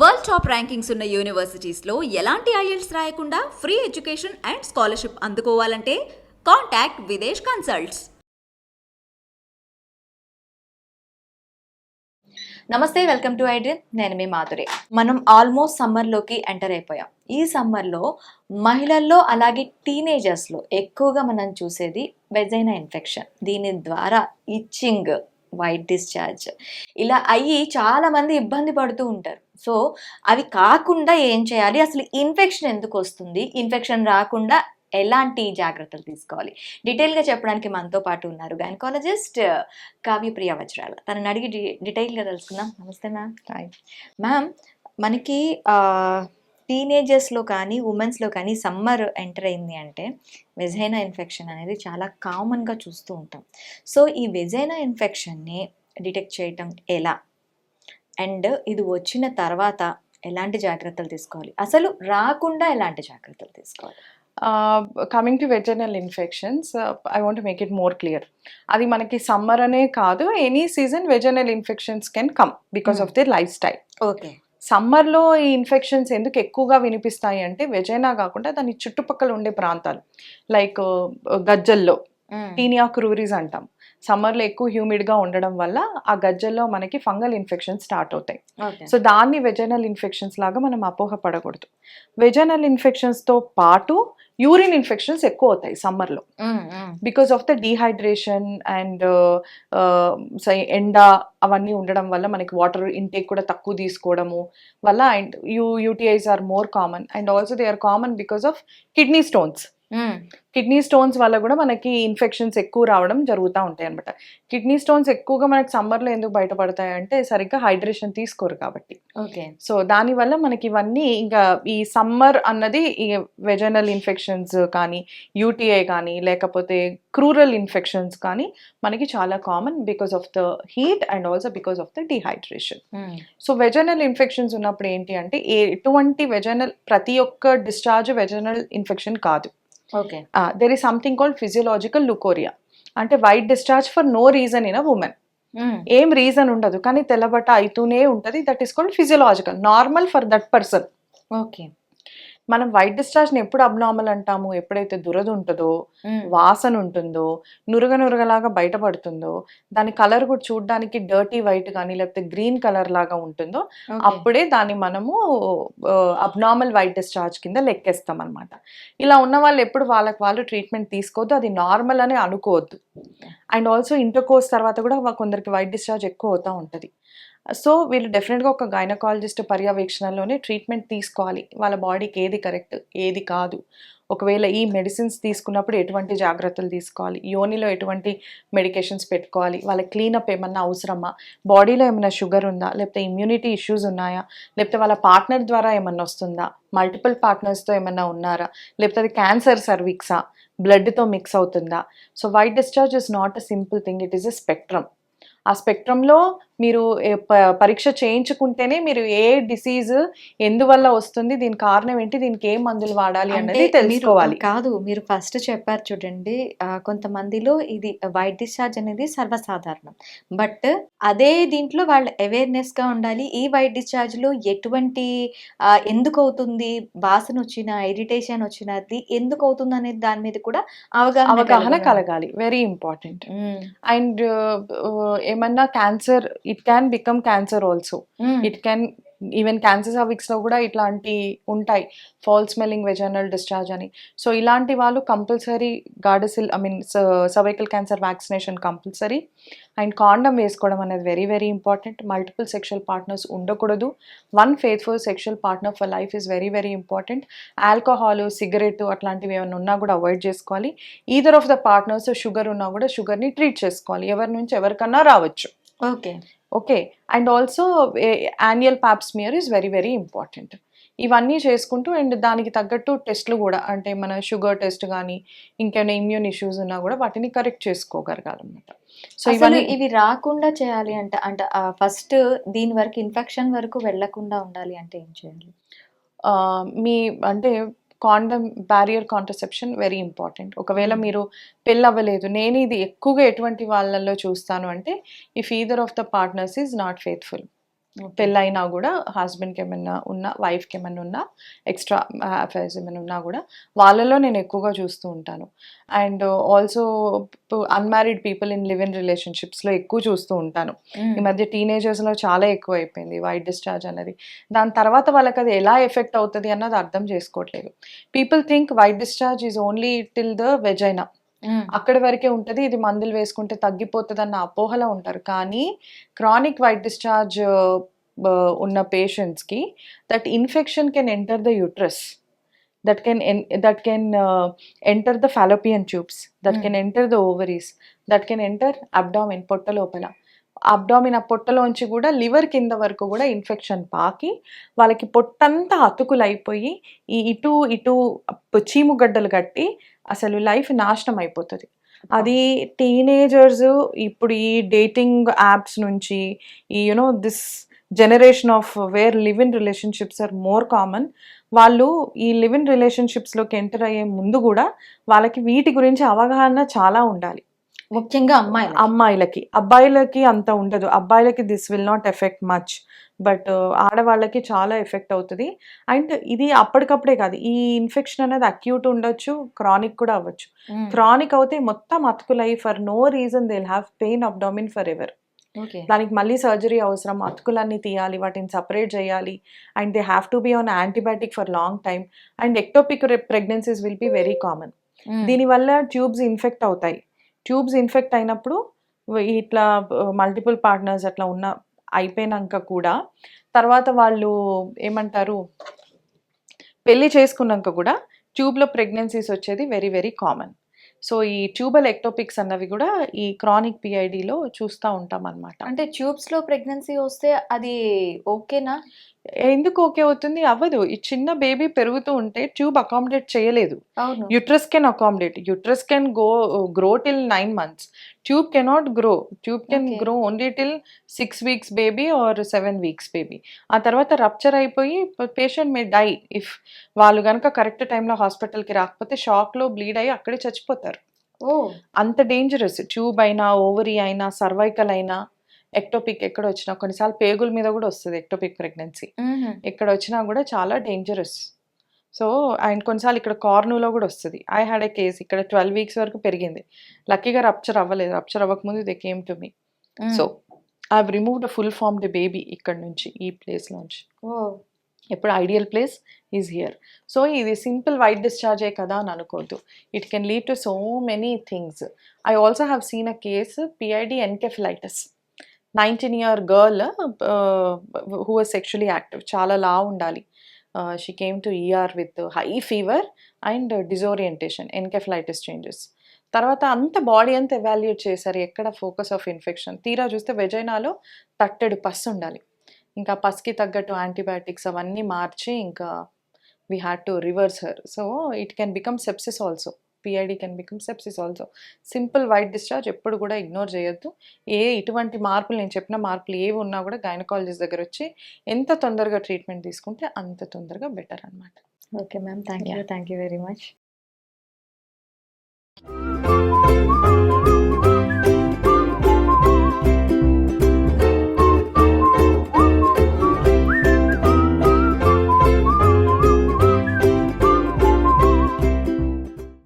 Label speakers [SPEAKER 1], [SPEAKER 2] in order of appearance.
[SPEAKER 1] World top rankings ఉన్న యూనివర్సిటీస్లో ఎలాంటి IELTS రాయకుండా ఫ్రీ ఎడ్యుకేషన్ అండ్ స్కాలర్షిప్ అందుకోవాలంటే కాంటాక్ట్ విదేశ్ కన్సల్ట్స్.
[SPEAKER 2] నమస్తే వెల్కమ్ టు ఐడియన్ నేను మీ మాధురి. మనం ఆల్మోస్ట్ సమ్మర్లోకి ఎంటర్ అయిపోయాం. ఈ సమ్మర్లో మహిళల్లో అలాగే టీనేజర్స్లో ఎక్కువగా మనం చూసేది వెజైనా ఇన్ఫెక్షన్. దీని ద్వారా ఇచ్చింగ్ వైట్ డిశ్చార్జ్ ఇలా అయ్యి చాలామంది ఇబ్బంది పడుతూ ఉంటారు. సో అవి కాకుండా ఏం చేయాలి? అసలు ఇన్ఫెక్షన్ ఎందుకు వస్తుంది? ఇన్ఫెక్షన్ రాకుండా ఎలాంటి జాగ్రత్తలు తీసుకోవాలి? డీటెయిల్గా చెప్పడానికి మనతో పాటు ఉన్నారు గైనకాలజిస్ట్ కావ్యప్రియ వజ్రాల. తనని అడిగి డి డీటెయిల్గా తెలుసుకుందాం. నమస్తే మ్యామ్. హాయ్. మ్యామ్ మనకి టీనేజర్స్లో కానీ ఉమెన్స్లో కానీ సమ్మర్ ఎంటర్ అయింది అంటే వెజైనా ఇన్ఫెక్షన్ అనేది చాలా కామన్గా చూస్తూ ఉంటాం. సో ఈ వెజైనా ఇన్ఫెక్షన్ని డిటెక్ట్ చేయటం ఎలా? అండ్ ఇది వచ్చిన తర్వాత ఎలాంటి జాగ్రత్తలు తీసుకోవాలి? అసలు రాకుండా ఎలాంటి జాగ్రత్తలు తీసుకోవాలి?
[SPEAKER 3] Coming to vaginal infections I want make it more clear అది మనకి సమ్మర్ అనే కాదు any season vaginal infections can come because of their lifestyle
[SPEAKER 2] okay
[SPEAKER 3] సమ్మర్లో ఈ ఇన్ఫెక్షన్స్ ఎందుకు ఎక్కువగా వినిపిస్తాయి అంటే వెజైనా కాకుండా దాని చుట్టుపక్కల ఉండే ప్రాంతాలు లైక్ గజ్జల్లో టీనియా క్రూరీస్ అంటాం. సమ్మర్లో ఎక్కువ హ్యూమిడ్గా ఉండడం వల్ల ఆ గజ్జల్లో మనకి ఫంగల్ ఇన్ఫెక్షన్స్ స్టార్ట్ అవుతాయి. సో దాన్ని వెజనల్ ఇన్ఫెక్షన్స్ లాగా మనం అపోహపడకూడదు వెజనల్ ఇన్ఫెక్షన్స్తో పాటు యూరిన్ ఇన్ఫెక్షన్స్ ఎక్కువ అవుతాయి సమ్మర్లో. Because of the dehydration and ఎండ అవన్నీ ఉండడం వల్ల మనకి వాటర్ ఇంటేక్ కూడా తక్కువ తీసుకోవడము వల్ల and U UTIs are more common and also they are common because of kidney stones kidney stones వల్ల కూడా మనకి ఇన్ఫెక్షన్స్ ఎక్కువ రావడం జరుగుతూ ఉంటాయి అనమాట కిడ్నీ స్టోన్స్ ఎక్కువగా మనకి సమ్మర్లో ఎందుకు బయటపడతాయి అంటే సరిగ్గా హైడ్రేషన్ తీసుకోరు కాబట్టి.
[SPEAKER 2] ఓకే.
[SPEAKER 3] సో దానివల్ల మనకి ఇవన్నీ ఇంకా ఈ సమ్మర్ అన్నది ఈ వెజనల్ ఇన్ఫెక్షన్స్ కానీ యూటీఐ కానీ లేకపోతే క్రూరల్ ఇన్ఫెక్షన్స్ కానీ మనకి చాలా common because of the heat and also because of the dehydration. So vaginal infections ఉన్నప్పుడు ఏంటి అంటే ఎటువంటి వెజనల్ ప్రతి ఒక్క డిశ్చార్జ్ వెజనల్ ఇన్ఫెక్షన్ కాదు. There is something called physiological leucorrhoea అంటే white discharge for no reason in a women ఏం రీజన్ ఉండదు. కానీ తెల్లబట్ట అవుతూనే ఉంటుంది. That is called physiological normal for that person
[SPEAKER 2] okay
[SPEAKER 3] మనం వైట్ డిశ్చార్జ్ని ఎప్పుడు అబ్నార్మల్ అంటాము? ఎప్పుడైతే దురద ఉంటుందో వాసన ఉంటుందో నురగ నురగలాగా బయటపడుతుందో దాని కలర్ కూడా చూడడానికి డర్టీ వైట్ కానీ లేకపోతే గ్రీన్ కలర్ లాగా ఉంటుందో అప్పుడే దాన్ని మనము అబ్నార్మల్ వైట్ డిశ్చార్జ్ కింద లెక్కేస్తాం అనమాట ఇలా ఉన్న వాళ్ళు ఎప్పుడు వాళ్ళకి వాళ్ళు ట్రీట్మెంట్ తీసుకోవద్దు అది నార్మల్ అని అనుకోవద్దు. అండ్ ఆల్సో ఇంటర్ కోర్స్ తర్వాత కూడా కొందరికి వైట్ డిశ్చార్జ్ ఎక్కువ అవుతూ ఉంటుంది. సో వీళ్ళు డెఫినెట్గా ఒక గైనకాలజిస్ట్ పర్యవేక్షణలోనే ట్రీట్మెంట్ తీసుకోవాలి. వాళ్ళ బాడీకి ఏది కరెక్ట్ ఏది కాదు. ఒకవేళ ఈ మెడిసిన్స్ తీసుకున్నప్పుడు ఎటువంటి జాగ్రత్తలు తీసుకోవాలి? యోనిలో ఎటువంటి మెడికేషన్స్ పెట్టుకోవాలి? వాళ్ళ క్లీనప్ ఏమన్నా అవసరమా? బాడీలో ఏమైనా షుగర్ ఉందా? లేకపోతే ఇమ్యూనిటీ ఇష్యూస్ ఉన్నాయా? లేకపోతే వాళ్ళ పార్ట్నర్ ద్వారా ఏమన్నా వస్తుందా? మల్టిపుల్ పార్ట్నర్స్తో ఏమన్నా ఉన్నారా? లేకపోతే అది క్యాన్సర్ సర్వీక్సా బ్లడ్తో మిక్స్ అవుతుందా? So white discharge is not a simple thing it is a spectrum ఆ స్పెక్ట్రంలో మీరు పరీక్ష చేయించుకుంటేనే మీరు ఏ డిసీజ్ ఎందువల్ల వస్తుంది దీని కారణం ఏంటి దీనికి ఏ మందులు వాడాలి
[SPEAKER 2] అంటే
[SPEAKER 3] అన్నది తెలుసుకోవాలి.
[SPEAKER 2] కాదు మీరు ఫస్ట్ చెప్పారు చూడండి కొంతమందిలో ఇది వైట్ డిశ్చార్జ్ అనేది సర్వసాధారణం. బట్ అదే దీంట్లో వాళ్ళు అవేర్నెస్గా ఉండాలి ఈ వైట్ డిశ్చార్జ్లో ఎటువంటి ఎందుకు అవుతుంది వాసన వచ్చిన ఇరిటేషన్ వచ్చినది ఎందుకు అవుతుంది అనేది దాని మీద కూడా అవగాహన
[SPEAKER 3] అవగాహన
[SPEAKER 2] కలగాలి.
[SPEAKER 3] వెరీ ఇంపార్టెంట్ అండ్ ఏమన్నా cancer it can become cancer also it can even cancer సర్విక్స్లో కూడా ఇట్లాంటి ఉంటాయి. ఫాల్ స్మెల్లింగ్ వెజనల్ డిశ్చార్జ్ అని. సో ఇలాంటి వాళ్ళు compulsory Gardasil I mean cervical cancer vaccination compulsory and condom వేసుకోవడం అనేది very very important multiple sexual partners ఉండకూడదు. One faithful sexual partner for life is very very important alcohol cigarette అట్లాంటివి ఏమైనా ఉన్నా కూడా అవాయిడ్ చేసుకోవాలి. Either of the partners sugar ఉన్నా కూడా షుగర్ని ట్రీట్ చేసుకోవాలి. ఎవరి నుంచి ఎవరికన్నా రావచ్చు.
[SPEAKER 2] Okay
[SPEAKER 3] okay and also annual pap smear is very very important ఇవన్నీ చేసుకుంటూ అండ్ దానికి తగ్గట్టు టెస్ట్లు కూడా అంటే మన షుగర్ టెస్ట్ కానీ ఇంకేమైనా ఇమ్యూన్ ఇష్యూస్ ఉన్నా కూడా వాటిని కరెక్ట్ చేసుకోగలగాలన్నమాట. సో ఇవన్నీ
[SPEAKER 2] ఇవి రాకుండా చేయాలి అంటే అంటే ఫస్ట్ దీని వరకు ఇన్ఫెక్షన్ వరకు వెళ్ళకుండా ఉండాలి అంటే ఏం చేయాలి?
[SPEAKER 3] మీ అంటే condom barrier contraception very important ఒకవేళ మీరు పెళ్ళి అవ్వలేదు నేను ఇది ఎక్కువగా ఎటువంటి వాళ్ళల్లో చూస్తాను అంటే if either of the partners is not faithful పెళ్ళైనా కూడా హస్బెండ్కి ఏమైనా ఉన్నా వైఫ్కి ఏమైనా ఉన్నా ఎక్స్ట్రా అఫైర్స్ ఏమైనా ఉన్నా కూడా వాళ్ళలో నేను ఎక్కువగా చూస్తూ ఉంటాను. And also unmarried people in live in రిలేషన్షిప్స్లో ఎక్కువ చూస్తూ ఉంటాను. ఈ మధ్య టీనేజర్స్లో చాలా ఎక్కువ అయిపోయింది వైట్ డిశ్చార్జ్ అనేది దాని తర్వాత వాళ్ళకి అది ఎలా ఎఫెక్ట్ అవుతుంది అన్నది అర్థం చేసుకోవట్లేదు. People think white discharge is only till the vagina. అక్కడి వరకే ఉంటుంది. ఇది మందులు వేసుకుంటే తగ్గిపోతుంది అన్న అపోహలో ఉంటారు. కానీ క్రానిక్ వైట్ డిశ్చార్జ్ ఉన్న పేషెంట్స్కి that infection can enter the uterus. That can that can enter the fallopian tubes. That. Can enter the ovaries. That can enter abdomen పొట్ట లోపల. అబ్డామిన్ ఆ పొట్టలోంచి కూడా లివర్ కింద వరకు కూడా ఇన్ఫెక్షన్ పాకి వాళ్ళకి పొట్టంతా అతుకులు అయిపోయి ఈ ఇటు ఇటు చీముగడ్డలు కట్టి అసలు లైఫ్ నాశనం అయిపోతుంది. అది టీనేజర్స్ ఇప్పుడు ఈ డేటింగ్ యాప్స్ నుంచి ఈ you know this generation of where live in relationships are more common వాళ్ళు ఈ లివ్ ఇన్ రిలేషన్షిప్స్లోకి ఎంటర్ అయ్యే ముందు కూడా వాళ్ళకి వీటి గురించి అవగాహన చాలా ఉండాలి.
[SPEAKER 2] ముఖ్యంగా అమ్మాయి
[SPEAKER 3] అమ్మాయిలకి. అబ్బాయిలకి అంత ఉండదు. అబ్బాయిలకి this will not affect much but ఆడవాళ్ళకి చాలా ఎఫెక్ట్ అవుతుంది. అండ్ ఇది అప్పటికప్పుడే కాదు. ఈ ఇన్ఫెక్షన్ అనేది అక్యూట్ ఉండొచ్చు క్రానిక్ కూడా అవ్వచ్చు. క్రానిక్ అవుతే మొత్తం అతుకులై for no reason they have pain abdomen forever దానికి మళ్ళీ సర్జరీ అవసరం. అతుకులన్నీ తీయాలి వాటిని సపరేట్ చేయాలి. And they have to be on antibiotic for long time and ectopic pregnancies will be very common దీనివల్ల ట్యూబ్స్ ఇన్ఫెక్ట్ అవుతాయి. ట్యూబ్స్ ఇన్ఫెక్ట్ అయినప్పుడు ఇట్లా మల్టిపుల్ పార్ట్నర్స్ అట్లా ఉన్న అయిపోయినాక కూడా తర్వాత వాళ్ళు ఏమంటారు పెళ్ళి చేసుకున్నాక కూడా ట్యూబ్లో ప్రెగ్నెన్సీస్ వచ్చేది వెరీ వెరీ కామన్. సో ఈ ట్యూబల్ ఎక్టోపిక్స్ అన్నవి కూడా ఈ క్రానిక్ పిఐడిలో చూస్తూ ఉంటాం అనమాట
[SPEAKER 2] అంటే ట్యూబ్స్లో ప్రెగ్నెన్సీ వస్తే అది ఓకేనా?
[SPEAKER 3] ఎందుకు ఓకే అవుతుంది? అవ్వదు. ఈ చిన్న బేబీ పెరుగుతూ ఉంటే ట్యూబ్ అకామిడేట్ చేయలేదు. Uterus can accommodate. Uterus can go grow till nine months. Tube cannot grow. Tube can. Grow only till six weeks baby or seven weeks baby. ఆ తర్వాత రప్చర్ అయిపోయి పేషెంట్ మే డై ఇఫ్ వాళ్ళు కనుక correct టైంలో హాస్పిటల్కి రాకపోతే షాక్లో bleed అయ్యి అక్కడే చచ్చిపోతారు. అంత డేంజరస్. ట్యూబ్ అయినా ఓవరీ అయినా సర్వైకల్ అయినా ఎక్టోపిక్ ఎక్కడ వచ్చినా కొన్నిసార్లు పేగుల మీద కూడా వస్తుంది ఎక్టోపిక్ ప్రెగ్నెన్సీ ఎక్కడ వచ్చినా కూడా చాలా డేంజరస్ సో అండ్ కొన్నిసార్లు ఇక్కడ కార్నూలో కూడా వస్తుంది. ఐ హ్యాడ్ ఏ కేస్ ఇక్కడ ట్వెల్వ్ వీక్స్ వరకు పెరిగింది. లక్కీగా రప్చర్ అవ్వలేదు. Rupture అవ్వకముందు they came to me so I removed full from the baby ఇక్కడ నుంచి ఈ ప్లేస్లోంచి
[SPEAKER 2] ఓ.
[SPEAKER 3] ఎప్పుడు ideal place is here so ఇది సింపుల్ వైట్ డిశ్చార్జే కదా అని అనుకోవద్దు. It can lead to so many things I also have seen a case PID encephalitis nineteen year girl who was sexually active చాలా లా ఉండాలి. She came to ER with high fever and disorientation encephalitis changes తర్వాత అంత body అంతా evaluate చేశారు. ఎక్కడ focus of infection తీరా చూస్తే వెజైనాలో తట్టెడు పస్ ఉండాలి. ఇంకా పస్కి తగ్గట్టు యాంటీబయాటిక్స్ అవన్నీ మార్చి ఇంకా we had to reverse her so it can become sepsis also PID can become sepsis also simple white discharge ఎప్పుడు కూడా ఇగ్నోర్ చేయొద్దు. ఏ ఇటువంటి మార్పులు నేను చెప్పిన మార్పులు ఏవి ఉన్నా కూడా గైనకాలజిస్ట్ దగ్గర వచ్చి ఎంత తొందరగా ట్రీట్మెంట్ తీసుకుంటే అంత తొందరగా బెటర్ అనమాట
[SPEAKER 2] okay ma'am thank you thank you very much